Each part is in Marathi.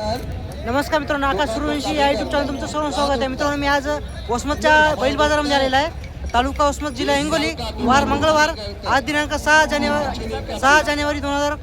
नमस्कार मित्रांनो आकाश सुरवंशी या युट्यूब चॅनल तुमचं सर्व स्वागत आहे. मित्रांनो मी आज वसमतच्या बैल बाजारामध्ये आलेला आहे. तालुका वसमत जिल्हा हिंगोली. वार मंगळवार आज दिनांक सहा जानेवारी सहा जानेवारी दोन हजार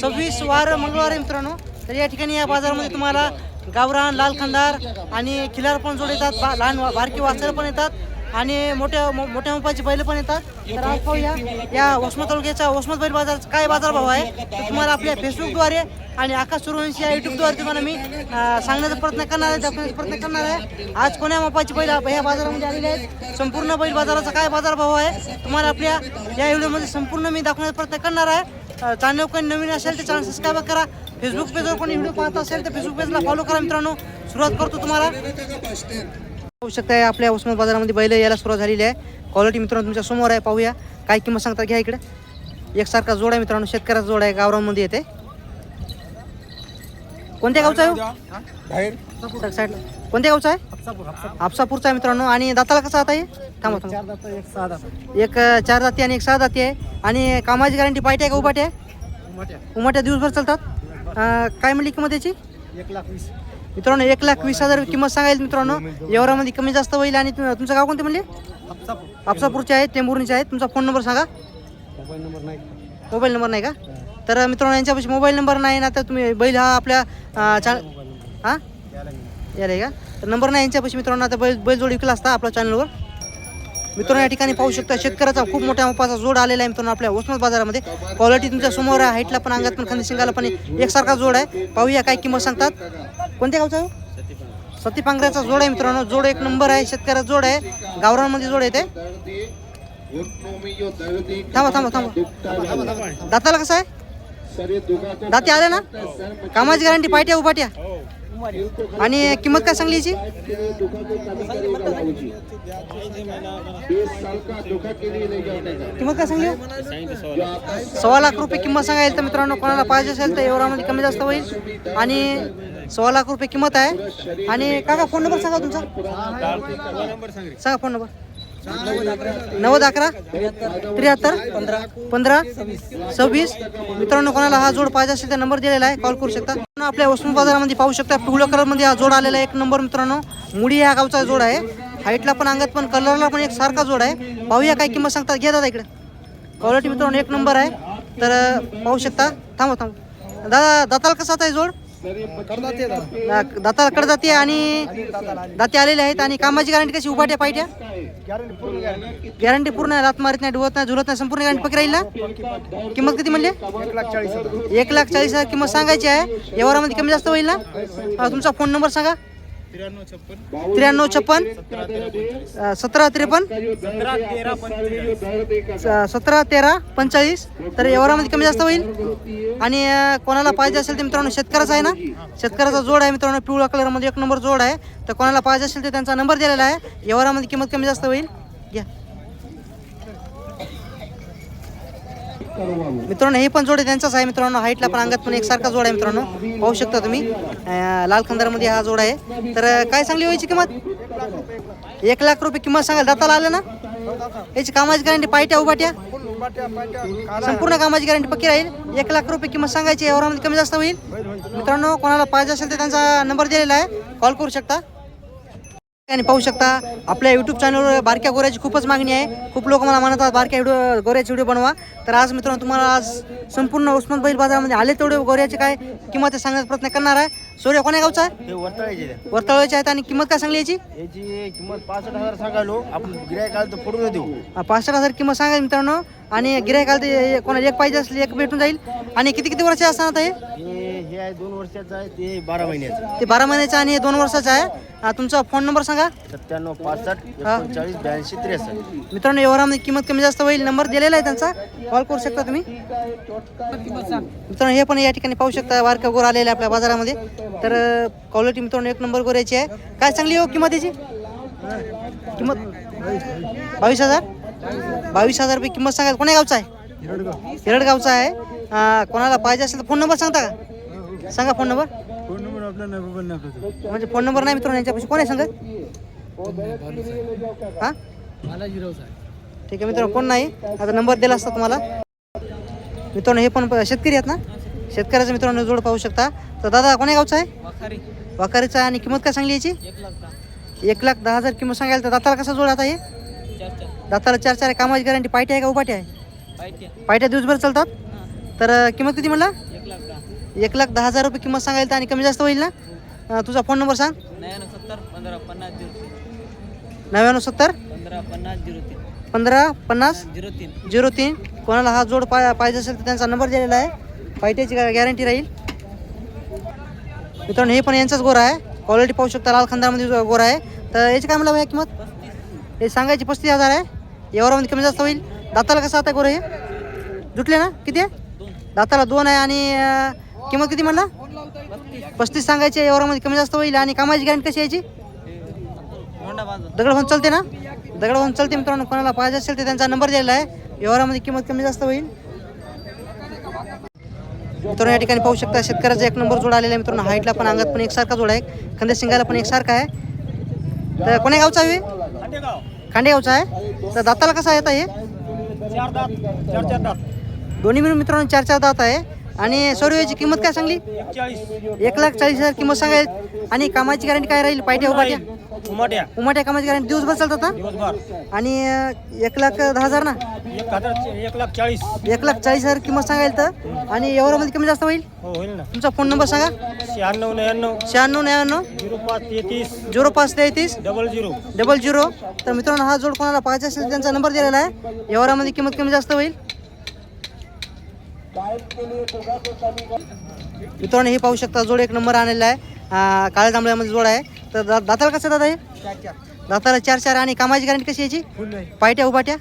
सव्वीस वार मंगळवार आहे मित्रांनो. तर या ठिकाणी या बाजारामध्ये तुम्हाला गावरान लाल खंडार आणि खिलार पण जोड येतात. बा लहान बारकी वाचर पण येतात. आणि मोठ्या मो- मोठ्या मोपाची बैल पण येतात. तर आज पाहूया या वसमत तालुक्याच्या वसमत बैल बाजाराचा काय बाजारभाव आहे? तर तुम्हाला आपल्या फेसबुकद्वारे आणि आकाश सुरवंशी या युट्यूबद्वारे तुम्हाला मी अं, सांगण्याचा प्रयत्न करणार आहे दाखवण्याचा प्रयत्न करणार आहे. आज कोण्या मापाची बैल आप- या बाजारामध्ये आलेले आहेत? संपूर्ण बैल बाजाराचा काय बाजारभाव आहे? तुम्हाला आपल्या या व्हिडिओमध्ये संपूर्ण मी दाखवण्याचा प्रयत्न करणार आहे. अं, चॅनल कोणी नवीन असेल तर चॅनल सबस्क्राईब करा. फेसबुक पेजवर कोणी व्हिडिओ पाहत असेल तर फेसबुक पेजला फॉलो करा मित्रांनो. सुरुवात करतो तुम्हाला. पाहू शकता आपल्या उस्मान बाजारामध्ये बैल यायला सुरुवात झालेली आहे. क्वालिटी मित्रांनो तुमच्यासमोर आहे. पाहूया. काय किंमत सांगतात घ्या इकडे. एकसारखा जोड आहे मित्रांनो. शेतकऱ्याचा जोड आहे. गावरांमध्ये येते. कोणत्या गावचा आहे हो? कोणत्या गावचा आहे? आपसापूरचा आहे मित्रांनो. आणि दाताला कसा आता आहे थांबा थांबा. एक सहा एक अं, चार दाती आणि एक सहा दाती आहे. आणि कामाची गॅरंटी पाहिजे आहे का आहे उमाट्या. दिवसभर चालतात? काय म्हणली किंमत याची? एक लाख वीस. मित्रांनो एक लाख वीस हजार किंमत सांगायला मित्रांनो. एवढ्यामध्ये कमी जास्त होईल आणि तुम- तुमचं गाव कोणते म्हणले? आपसापूरचे आहेत टेंभुर्णीचे आहेत. तुमचा फोन नंबर सांगा. मोबाईल नंबर नाही. मोबाईल नंबर नाही का? तर मित्रांनो यांच्यापाशी मोबाईल नंबर नाही ना तर तुम्ही बैल हा आपल्या अं, चा हां? आहे का? तर नंबर नाही यांच्यापाशी मित्रांनो आता बैल बैल जोड विकला असता आपल्या चॅनलवर मित्रांनो या ठिकाणी पाहू शकता शेतकऱ्याचा खूप मोठ्या मापाचा जोड आलेला आहे मित्रांनो आपल्या वसमत बाजारामध्ये. क्वालिटी तुमच्यासमोर आहे हाईटला पण अंगात पण खांदी शिंगाला पण एकसारखा जोड आहे. पाहूया काय किंमत सांगतात. कोणत्या गावचा हो? सती पांगऱ्याचा जोड आहे मित्रांनो. जोड एक नंबर आहे शेतकऱ्याचा जोड आहे. गावरांमध्ये जोड येते थांबा थांबा थांबा. दाताला कसं आहे? दाते आले ना? कामाची गॅरंटी पायट्या उपाट्या? आणि किंमत काय सांगली याची? किंमत काय सांगली हो? सव्वा लाख रुपये किंमत सांगायला तर मित्रांनो कोणाला पाहिजे असेल तर एवढामध्ये कमी जास्त होईल. आणि सव्वा लाख रुपये किंमत आहे. आणि काका फोन नंबर सांगा तुमचा. सांगा फोन नंबर नव्वद अकरा त्र्याहत्तर पंधरा पंधरा सव्वीस. मित्रांनो कोणाला हा जोड पाहिजे असेल तर नंबर दिलेला आहे. कॉल करू शकता. आपल्या वसमत बाजारामध्ये पाहू शकता पिवळ्या कलरमध्ये हा जोड आलेला एक नंबर मित्रांनो मुडी ह्या गावचा जोड आहे. हाईटला पण अंगात पण कलरला पण एक सारखा जोड आहे. पाहूया काय किंमत सांगतात. घ्या दादा इकडे. क्वालिटी मित्रांनो एक नंबर आहे. तर पाहू शकता. थांबा थांबा. दादा दाताल कसा आहे जोड? दा- दाताला कडदाती आणि दाते आलेले आहेत आणि कामाची गॅरंटी कशी? उभाट्या पाहिट्या गॅरंटी पूर्ण आहे. रात मारित नाही डुवत नाही झुलत नाही संपूर्ण गॅरंटी पकडे राहील ना? किंमत किती म्हणले? एक लाख चाळीस हजार. एक लाख चाळीस हजार किंमत सांगायची आहे. व्यवहारामध्ये कमी जास्त होईल ना? हा, तुमचा फोन नंबर सांगा. त्र्याण्णव छप्पन. सतरा त्रेपन्न सतरा तेरा पंचेचाळीस. स- सतरा तेरा व्यवहारामध्ये कमी जास्त होईल? आणि कोणाला पाहिजे असेल तर मित्रांनो शेतकऱ्याचा आहे ना? शेतकऱ्याचा जोड आहे मित्रांनो पिवळा कलरमध्ये एक नंबर जोड आहे. तर कोणाला पाहिजे असेल तर त्यांचा नंबर दिलेला आहे. व्यवहारामध्ये किंमत कमी जास्त होईल? घ्या. मित्रांनो हे पण जोड आहे त्यांचाच आहे मित्रांनो. हाईटला पण अंगात पण एकसारखा जोड आहे मित्रांनो. पाहू शकता तुम्ही. लाल खंदारमध्ये हा जोड आहे. तर काय सांगली हो व्हायची किंमत? एक लाख रुपये किंमत सांगाल. दाताला आलं ना? याची कामाची गॅरंटी पायट्या उभाट्या संपूर्ण कामाची गॅरंटी पक्की राहील. एक लाख रुपये किंमत सांगायची एवढ्यामध्ये कमी जास्त होईल. मित्रांनो कोणाला पाहिजे असेल तर त्यांचा नंबर दिलेला आहे. कॉल करू शकता. आणि पाहू शकता आपल्या यूट्यूब चॅनलवर बारक्या गोऱ्याची खूपच मागणी आहे. खूप लोक मला म्हणतात बारक्या व्हिडिओ गोऱ्याचे व्हिडिओ बनवा. तर आज मित्रांनो तुम्हाला आज संपूर्ण उस्मान बैल बाजारामध्ये आले तेवढे गोऱ्याचे काय किंमत आहे सांगण्याचा प्रयत्न करणार आहे. सूर्य कोण्या गावचा? आहे हे वर्तळाचे आहेत. आणि किंमत काय सांगली याची? याची किंमत पासष्ट हजार सांगायलो आपण गिरायक आलं तर फोडून देऊ. पासष्ट हजार किंमत सांगा मित्रांनो. आणि गिरायक आलं तर कोणाला एक पाहिजे असले एक भेटून जाईल. आणि किती किती वर्ष असणार आता हे आहे दोन वर्षाचं आहे ते बारा महिन्याचं. ते बारा महिन्याचं आणि हे दोन वर्षाचं आहे. तुमचा फोन नंबर सांगा. सत्त्याण्णव पासष्ट. एकोणचाळीस ब्याऐंशी त्रेसष्ट. मित्रांनो व्यवहारामध्ये किंमत कमी जास्त होईल. नंबर दिलेला आहे त्यांचा. कॉल करू शकता तुम्ही? मित्रांनो हे पण या ठिकाणी पाहू शकता. वारका गोर आलेले आपल्या बाजारामध्ये. तर क्वालिटी मित्रांनो एक नंबर गोऱ्याची आहे. काय चांगली हो किंमत याची? किंमत? बावीस हजार? बावीस हजार रुपये किंमत सांगा. कोण्या गावचा आहे? हिरडगावचा आहे. अं, कोणाला पाहिजे असेल तर फोन नंबर सांगता का? सांगा फोन नंबर फोन नंबर आपला नाही म्हणजे फोन नंबर नाही मित्रांनो यांच्यापाशी कोण आहे सांगत हां? ठीक आहे मित्रांनो फोन नाही? आता नंबर दिला असता तुम्हाला. मित्रांनो हे पण प- शेतकरी आहेत ना? शेतकऱ्याचं मित्रांनो जोड पाहू शकता. तर दादा कोण्या गावचा आहे? वाकारीचा आहे. आणि किंमत काय सांगली याची? एक लाख दहा. हजार किंमत सांगायला. तर दाताला कसा जोड आता हे? दाताला चार चार कामाची गॅरंटी पायटी आहे का उपाटी आहे? पायट्या. दिवसभर चालतात? तर किंमत किती म्हणला? एक लाख दहा हजार रुपये किंमत सांगायला तर आणि कमी जास्त होईल ना? तुझा फोन नंबर सांग. पंधरा पन्नास झिरो तीन. नव्याण्णव सत्तर पंधरा पन्नास झिरो तीन. पंधरा पन्नास झिरो तीन. झिरो तीन. कोणाला हा जोड पा पाहिजे असेल तर त्यांचा नंबर दिलेला आहे. पायट्याची गॅरंटी राहील. मित्रांनो हे पण यांचाच गोरा आहे. क्वालिटी पाहू शकता लाल खंदामध्ये गोरा आहे. तर याची काय म्हणलं किंमत? हे सांगायची पस्तीस हजार आहे. एवढ्यामध्ये कमी जास्त होईल. दाताला कसं आता गोरं हे? जुटले ना? किती आहे? दाताला दोन आहे आणि किंमत किती म्हणला? पस्तीस सांगायची एवढ्यामध्ये कमी जास्त होईल आणि कामाची गॅरंटी कशी यायची? दगड होऊन चालते ना? दगड होऊन चालते मित्रांनो कोणाला पाहिजे असेल तर त्यांचा नंबर दिलेला आहे. व्यवहारामध्ये किंमत कमी जास्त होईल. मित्रांनो या ठिकाणी पाहू शकता शेतकऱ्याचा एक नंबर जोड आलेला आहे मित्रांनो. हाईटला पण अंगात पण एकसारखा जोड आहे. खंदे शिंगाला पण एकसारखा आहे. तर कोण्या गावचा आहे? खांडेगावचा आहे. तर दाताला कसा येत आहे दोन्ही मिळून मित्रांनो चार चार दात आहे. आणि सौरव्याची किंमत काय सांगली? एक लाख चाळीस हजार किंमत सांगाय आणि कामाची गॅरंटी काय राहील? पायट्या उपाट्या उमाट्या. उमाट्या कामाची गॅरंटी दिवसभर चालतात ना? आणि एक लाख दहा हजार ना? एक लाख चाळीस. एक लाख चाळीस हजार किंमत सांगायला तर? आणि एवढ्यामध्ये कमी जास्त होईल? हो होईल ना. तुमचा फोन नंबर सांगा. शहाण्णव नव्याण्णव. शहाण्णव नव्याण्णव. झिरो पाच तेहतीस. झिरो पाच तेहतीस. Double zero. Double zero. तर मित्रांनो हा जोड कोणाला पाहिजे असेल त्यांचा नंबर दिलेला आहे. एवढ्यामध्ये किंमत कमी जास्त होईल? मित्रांनो हे पाहू शकता जोड एक नंबर आणलेला आहे. काळ्या जांभळ्यामध्ये जोड आहे. तर दा- दाताला कसं दादा हे? दाताला चार चार आणि कामाची गॅरंटी कशी याची? पायट्या उभाट्या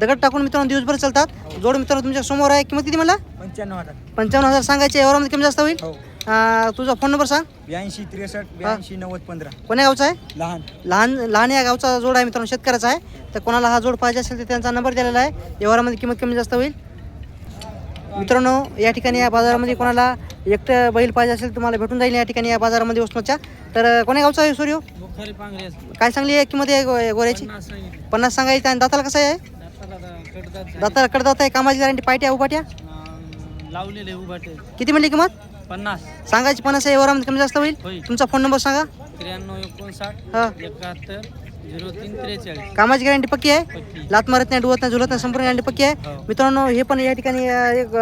दगड टाकून मित्रांनो दिवसभर चालतात. जोड मित्रांनो तुमच्यासमोर आहे. किंमत किती मला पंच्याण्णव हजार. पंचावन्न हजार सांगायचे एवढ्यामध्ये कमी जास्त होईल? हो. अं, तुझा फोन नंबर सांग. ब्याऐंशी त्रेसष्ट ब्याऐंशी नव्वद पंधरा. कोण्या गावचा आहे? लहान. लहान लहान या गावचा जोड आहे मित्रांनो शेतकऱ्याचा आहे. तर कोणाला हा जोड पाहिजे असेल तर त्यांचा नंबर दिलेला आहे. व्यवहारामध्ये किंमत कमी जास्त होईल. मित्रांनो या ठिकाणी या बाजारामध्ये कोणाला एकटं बैल पाहिजे असेल तुम्हाला भेटून जाईल या ठिकाणी या बाजारामध्ये उस्मतच्या तर कोण्या गावचा आहे सूर्य? काय सांगली आहे? किंमत आहे गोऱ्याची? पन्नास सांगायची. आणि दाताला कसं आहे? दाताला कडदात आहे. कामाची गॅरंटी पायट्या उपाट्या लावलेले उभाटे किती म्हणली किंमत? पन्नास. सांगायची पन्नास आहे व्यवहारामध्ये कमी जास्त होईल? तुमचा फोन नंबर सांगा. त्र्याण्णव एकोणसाठ एकाहत्तर कामाची गॅरंटी पक्की आहे? लात मारत नाही डुवत नाही झुलत नाही संपूर्ण गॅरंटी पक्की आहे. हो. मित्रांनो हे पण या ठिकाणी एक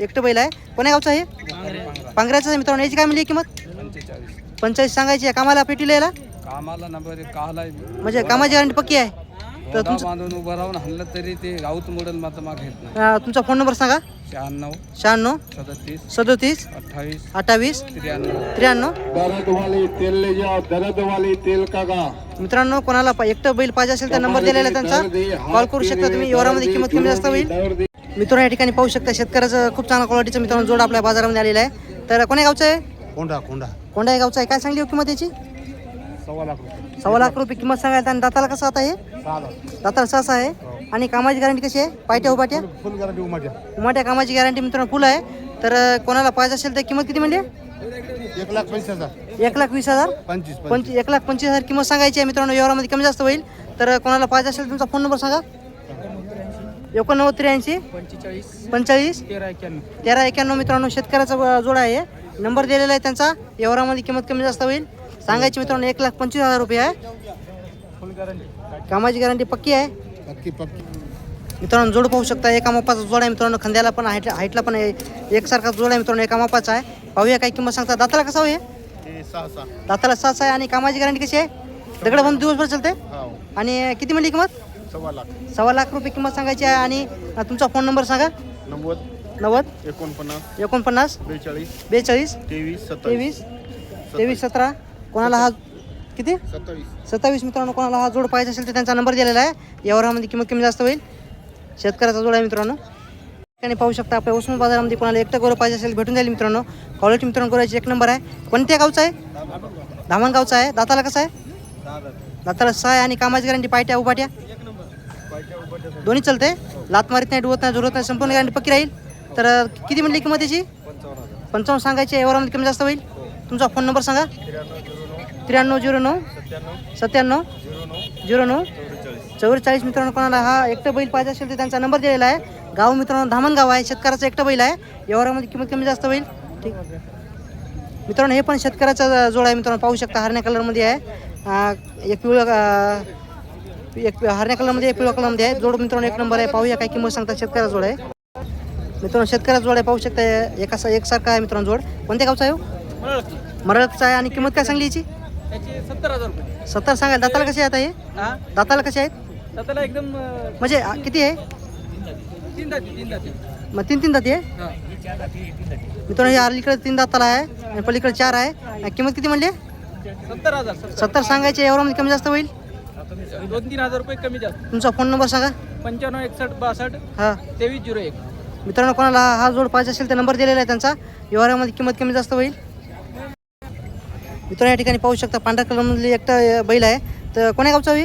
एकटं बैल आहे. कोण्या गावचं आहे पांगरे. पांघऱ्याचं आहे मित्रांनो. याची काय मिळली किंमत? पंचेचाळीस. पंचाळीस सांगायची आहे. कामाला पेटीला याला कामाला नंबर काला म्हणजे कामाची गॅरंटी पक्की आहे? तर तुमचं बांधून उभं राहून हल्लं तरी ते गाऊत मोडल मात्र माग घेत नाही. अं, तुमचा फोन नंबर सांगा. शहाण्णव. शहाण्णव. सदतीस. सदोतीस. अठ्ठावीस. अठ्ठावीस. त्र्याण्णव. त्र्याण्णव. दर्द वाली तेल ले जाओ दर्द वाली तेल का गा मित्रांनो कोणाला पा- एकटं बैल पाहिजे असेल तर नंबर दिलेला आहे त्यांचा. कॉल करू शकता तुम्ही. व्यवहारामध्ये किंमत कमी जास्त होईल. दर्द. मित्रांनो या ठिकाणी पाहू शकता शेतकऱ्याचं खूप चांगल्या क्वालिटीचं मित्रांनो जोड आपल्या बाजारामध्ये आलेला आहे. तर कोण्या गावचं? आहे कोंडा कोंडा. कोंडा या गावचं आहे. काय सांगली हो किंमत याची? सव्वा लाख रुपये. सव्वा लाख रुपये किंमत सांगायला आणि दाताला कसं आता हे? सहा लाख. दाताला सहसा आहे. आणि कामाची गॅरंटी कशी आहे? पायट्या उभाट्या फुल गॅरंटी उमाट्या. उमाट्या कामाची गॅरंटी मित्रांनो फुल आहे. तर कोणाला पाहिजे असेल तर किंमत किती म्हणजे? एक लाख पंचवीस हजार. एक लाख वीस हजार? पंचवीस पंच एक लाख पंचवीस हजार किंमत सांगायची आहे मित्रांनो. व्यवहारामध्ये कमी जास्त होईल. तर कोणाला पाहिजे असेल तर तुमचा फोन नंबर सांगा. एकोणनव्वद त्र्याऐंशी. पंचेचाळीस. पंचेचाळीस. तेरा एक्क्याण्णव तेरा एक्याण्णव मित्रांनो शेतकऱ्याचा जोडा आहे. नंबर दिलेला आहे त्यांचा. व्यवहारामध्ये किंमत कमी जास्त होईल. सांगायची मित्रांनो एक लाख पंचवीस हजार रुपये आहे. कामाची गॅरंटी पक्की आहे? पक्की पक्की. मित्रांनो जोड पाहू शकता एका मापाचा जोड आहे मित्रांनो खांद्याला पण हाईट हाईटला पण आहे. एकसारखा जोड आहे मित्रांनो एका मापाचा आहे. पाहूया काय किंमत सांगता. दाताला कसं ते सहा सहा. दाताला सात आहे आणि कामाची गॅरंटी कशी आहे? दगड बंद दिवसभर चालते हो. आणि किती म्हणली किंमत? सव्वा लाख. सव्वा लाख रुपये किंमत सांगायची आहे आणि तुमचा फोन नंबर सांगा. नव्वद. नव्वद. एकोणपन्नास. एकोणपन्नास. बेचाळीस. बेचाळीस. तेवीस सत्तावीस. तेवीस. तेवीस सतरा. कोणाला हा किती? सत्तावीस. सत्तावीस मित्रांनो कोणाला हा जोड पाहिजे असेल तर त्यांचा नंबर दिलेला आहे. व्यवहारामध्ये किंमत कमी जास्त होईल. शेतकऱ्याचा जोड आहे मित्रांनो. ठिकाणी पाहू शकता आपल्या उस्मान बाजारामध्ये कोणाला एकटं गोरं पाहिजे असेल भेटून जाईल मित्रांनो. क्वालिटी मित्रांनो गोऱ्याची एक नंबर आहे. कोणत्या गावचा आहे? धामणगावचा आहे. दाताला कसं आहे? दाताला सहा आहे आणि कामाची गॅरंटी पायट्या उभाट्या? दोन्ही चालते. लात मारीत नाही डुवत नाही झुरत नाही संपूर्ण गॅरंटी पक्की राहील. तर किती म्हणली किंमत याची? पंचावन्न सांगायची व्यवहारामध्ये कमी जास्त होईल. तुमचा फोन नंबर सांगा. त्र्याण्णव झिरो नऊ? सत्त्याण्णव? झिरो नऊ? चौवेचाळीस मित्रांनो कोणाला हा एकटं बैल पाहिजे असेल तर त्यांचा नंबर दिलेला आहे. गाव मित्रांनो धामणगाव आहे. शेतकऱ्याचा एकटं बैल आहे. व्यवहारामध्ये किंमत कमी जास्त होईल. ठीक. मित्रांनो हे पण शेतकऱ्याचा जोड आहे मित्रांनो. पाहू शकता हरण्या कलरमध्ये आहे. एक पिवळं एक हरण्या कलरमध्ये एक पिवळ्या कलरमध्ये आहे. जोड मित्रांनो एक नंबर आहे. पाहूया काय किंमत सांगता शेतकऱ्याचा जोड आहे. मित्रांनो शेतकऱ्याचा जोड आहे. पाहू शकता एका एकसारखा आहे मित्रांनो जोड. कोणत्या गावचा आहे हो? मराठचा मरळचा आहे. आणि किंमत काय सांगली याची? त्याचे सत्तर हजार रुपये. सत्तर सांगाल दाताला कसे आहेत हे हा? दाताला कसे आहेत? त्याला एकदम अं, म्हणजे आ, किती आहे? तीन जाती मग तीन तीन दाती आहे? हा. मित्रांनो हे अलीकडे तीन दाताला आहे आणि पलीकडे चार आहे. आणि किंमत किती म्हणली? सत्तर हजार सत्तर. सत्तर सांगायचे यावरामध्ये कमी जास्त होईल? दोन तीन हजार रुपये कमी जास्त. तुमचा फोन नंबर सांगा. पंच्याण्णव एकसष्ट बासष्ट हां. तेवीस झिरो एक. मित्रांनो कोणाला हा जोड पाहिजे असेल तर नंबर दिलेला आहे त्यांचा. व्यवहारामध्ये किंमत कमी जास्त होईल. मित्रांनो या ठिकाणी पाहू शकता पांढऱ्या कलरमधली एकटा बैल आहे. तर कोण्या गावचा होई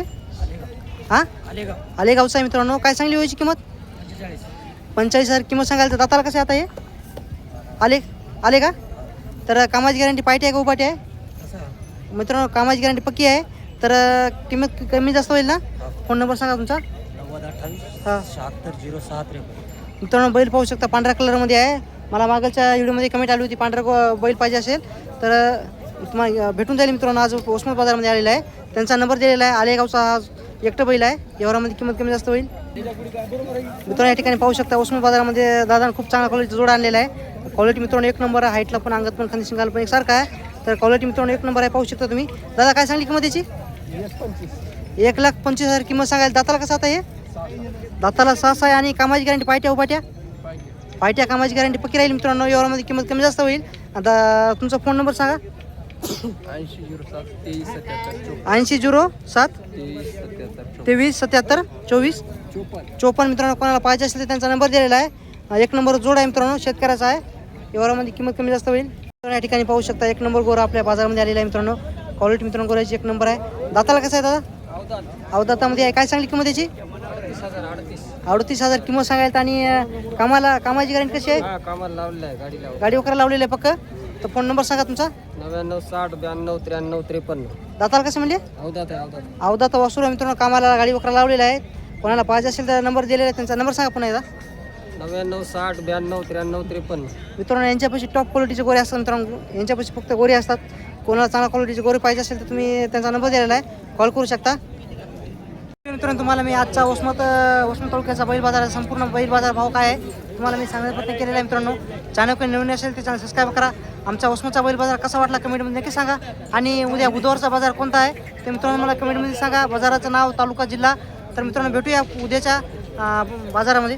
हां? आलेगाव आलेगावचा आहे मित्रांनो. काय सांगली व्हायची किंमत? पंचेचाळीस हजार किंमत सांगाल तर दाताला कसं आता हे? आले आले का? तर कामाची गॅरंटी पाहिजे आहे का उपाटी आहे? मित्रांनो कामाची गॅरंटी पक्की आहे. तर किंमत कमी जास्त होईल ना? फोन नंबर सांगा तुमचा. शहात्तर झिरो सहा मित्रांनो बैल पाहू शकता पांढऱ्या कलरमध्ये आहे. मला मागच्या व्हिडिओमध्ये कमेंट आली होती पांढरा बैल पाहिजे असेल. तर तुम्हाला भेटून जाईल मित्रांनो. आज उस्मान बाजारमध्ये आलेला आहे. त्यांचा नंबर दिलेला आहे. आलेगावचा आज एकटं बैल आहे. व्यवहारामध्ये किंमत कमी जास्त होईल. मित्रांनो या ठिकाणी पाहू शकता उस्मान बाजारामध्ये दादानं खूप चांगला क्वालिटी जोड आणलेला आहे. क्वालिटी मित्रांनो एक नंबर आहे. हाईटला पण अंगात पण खांदी शिंगाला पण एकसारखा आहे. तर क्वालिटी मित्रांनो एक नंबर आहे. पाहू शकता तुम्ही. दादा काय सांगली किंमत याची? एक लाख पंचवीस हजार किंमत सांगायला दाताला कसं आता हे? दाताला सहा सहा आहे आणि कामाची गॅरंटी पायट्या हो उपाट्या पायट्या? कामाची गॅरंटी पक्की राहील मित्रांनो. व्यवहारामध्ये किंमत कमी जास्त होईल. आता तुमचा फोन नंबर सांगा. ऐंशी झिरो सात तेवीस सत्याहत्तर चोपन्न. ऐंशी झिरो सात तेवीस सत्याहत्तर चोपन्न. तेवीस सत्याहत्तर चोवीस. चोपन्न. चोपन्न मित्रांनो कोणाला पाहिजे असेल तर त्यांचा नंबर दिलेला आहे. एक नंबर जोड आहे मित्रांनो शेतकऱ्याचा आहे. व्यवहारामध्ये किंमत कमी जास्त होईल. या ठिकाणी पाहू शकता एक नंबर गोरा आपल्या बाजारामध्ये आलेला आहे मित्रांनो. क्वालिटी मित्रांनो गोऱ्याची एक नंबर आहे. दाताला कसं आहे दादा? अवदात अवदातामध्ये आहे. काय सांगली किंमत याची? अडतीस हजार किंमत सांगायला आणि कामाला कामाची गॅरंटी कशी आहे? गाडी वगैरे लावलेली आहे पक्क? तर फोन नंबर सांगा तुमचा. नव्याण्णव साठ ब्याण्णव त्र्याण्णव त्रेपन्न. दाताला कसं म्हणजे अवदात आहे अवदात. वासूर आहे मित्रांनो. कामाला गाडी वगैरे लावलेला आहे कोणाला पाहिजे असेल तर नंबर दिलेला आहे. त्यांचा नंबर सांगा पुन्हा एकदा. नव्याण्णव साठ ब्याण्णव त्र्याण्णव त्रेपन्न. मित्रांनो यांच्यापाशी टॉप क्वालिटीचे गोरे असतात मित्रांनो. यांच्यापाशी फक्त गोरे असतात. कोणाला चांगल्या क्वालिटीचे गोरे पाहिजे असेल तर तुम्ही त्यांचा नंबर दिलेला आहे. कॉल करू शकता. मित्रांनो तुम्हाला मी आजचा उस्मत उस्मत तालुक्याचा बैल बाजाराचा संपूर्ण बैल बाजार भाव काय आहे? तुम्हाला मी सांगण्याचा प्रयत्न केलेला आहे मित्रांनो. चॅनल काही नवीन असेल ते चॅनल सबस्क्राईब करा. आमचा उस्मतचा बैल बाजार कसा वाटला कमेंटमध्ये नक्की सांगा. आणि उद्या बुधवारचा बाजार कोणता आहे ते मित्रांनो मला कमेंटमध्ये सांगा. बाजाराचं नाव तालुका जिल्हा. तर मित्रांनो भेटूया उद्याच्या बाजारामध्ये.